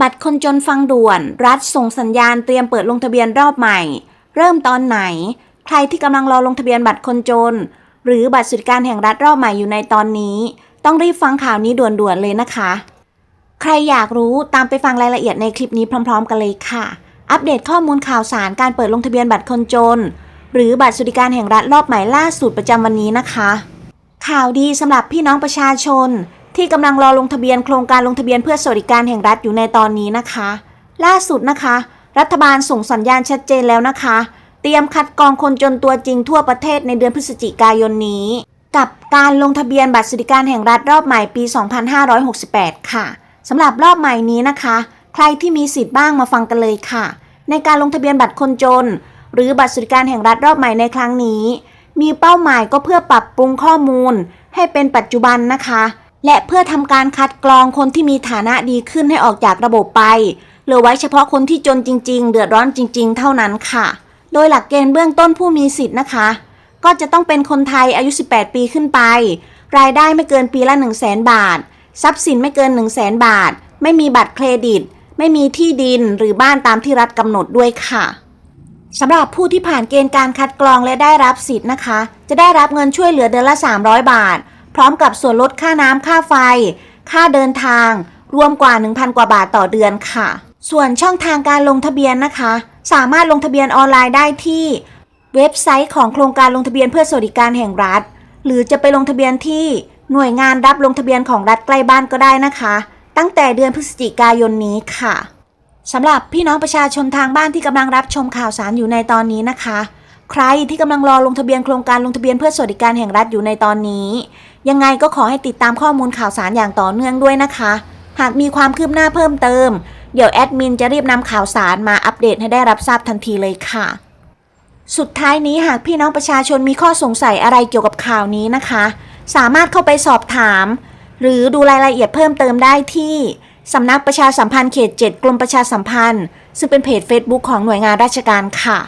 บัตรคนจนฟังด่วน รัฐส่งสัญญาณเตรียมเปิดลงทะเบียนรอบใหม่ เริ่มตอนไหน ใครที่กำลังรอลงทะเบียนบัตรคนจน หรือบัตรสวัสดิการแห่งรัฐรอบใหม่อยู่ในตอนนี้ ต้องรีบฟังข่าวนี้ด่วนๆเลยนะคะ ใครอยากรู้ตามไปฟังรายละเอียดในคลิปนี้พร้อม ๆ กันเลยค่ะ อัปเดตข้อมูลข่าวสารการเปิดลงทะเบียนบัตรคนจน หรือบัตรสวัสดิการแห่งรัฐรอบใหม่ล่าสุดประจำวันนี้นะคะ ข่าวดีสำหรับพี่น้องประชาชน ที่กำลังรอลงทะเบียนโครงการลงทะเบียนเพื่อสวัสดิการแห่งรัฐอยู่ในตอนนี้นะคะ ล่าสุดนะคะ รัฐบาลส่งสัญญาณชัดเจนแล้วนะคะ เตรียมคัดกรองคนจนตัวจริงทั่วประเทศในเดือนพฤศจิกายนนี้ กับการลงทะเบียนบัตรสวัสดิการแห่งรัฐรอบใหม่ปี 2568 ค่ะสำหรับรอบใหม่นี้นะคะ ใครที่มีสิทธิ์บ้างมาฟังกันเลยค่ะ ในการลงทะเบียนบัตรคนจน หรือบัตรสวัสดิการแห่งรัฐรอบใหม่ในครั้งนี้ มีเป้าหมายก็เพื่อปรับปรุงข้อมูล ให้เป็นปัจจุบันนะคะ และเพื่อทำการคัดกรองคนที่มีฐานะดีขึ้นให้ออกจากระบบไปเหลือไว้เฉพาะคนที่จนจริง ๆ เดือดร้อนจริง ๆ เท่านั้นค่ะ โดยหลักเกณฑ์เบื้องต้นผู้มีสิทธิ์นะคะ ก็จะต้องเป็นคนไทยอายุ 18 ปีขึ้นไป รายได้ไม่เกินปีละ 1 0 0 0 0แบาท ทรัพย์สินไม่เกิน 1 0 0 0 0แบาท ไม่มีบัตรเครดิต ไม่มีที่ดินหรือบ้านตามที่รัฐกำหนดด้วยค่ะสำหรับผู้ที่ผ่านเกณฑ์การคัดกรองและได้รับสิทธิ์นะคะ จะได้รับเงินช่วยเหลือเดือนละ 300 บาท ร้อมกับส่วนลดค่าน้ำค่าไฟ ค่าเดินทาง รวมกว่า 1,000 กว่าบาทต่อเดือนค่ะ ส่วนช่องทางการลงทะเบียนนะคะ สามารถลงทะเบียนออนไลน์ได้ที่ เว็บไซต์ของโครงการลงทะเบียนเพื่อสวัสดิการแห่งรัฐ หรือจะไปลงทะเบียนที่หน่วยงานรับลงทะเบียนของรัฐใกล้บ้านก็ได้นะคะ ตั้งแต่เดือนพฤศจิกายนนี้ค่ะสำหรับพี่น้องประชาชนทางบ้านที่กำลังรับชมข่าวสารอยู่ในตอนนี้นะคะ ใครที่กำลังรอลงทะเบียนโครงการลงทะเบียนเพื่อสวัสดิการแห่งรัฐอยู่ในตอนนี้ ยังไงก็ขอให้ติดตามข้อมูลข่าวสารอย่างต่อเนื่องด้วยนะคะ หากมีความคืบหน้าเพิ่มเติม เดี๋ยวแอดมินจะรีบนำข่าวสารมาอัปเดตให้ได้รับทราบทันทีเลยค่ะ สุดท้ายนี้หากพี่น้องประชาชนมีข้อสงสัยอะไรเกี่ยวกับข่าวนี้นะคะ สามารถเข้าไปสอบถาม หรือดูรายละเอียดเพิ่มเติมได้ที่สำนักประชาสัมพันธ์เขต 7 กรมประชาสัมพันธ์ ซึ่งเป็นเพจ Facebook ของหน่วยงานราชการค่ะ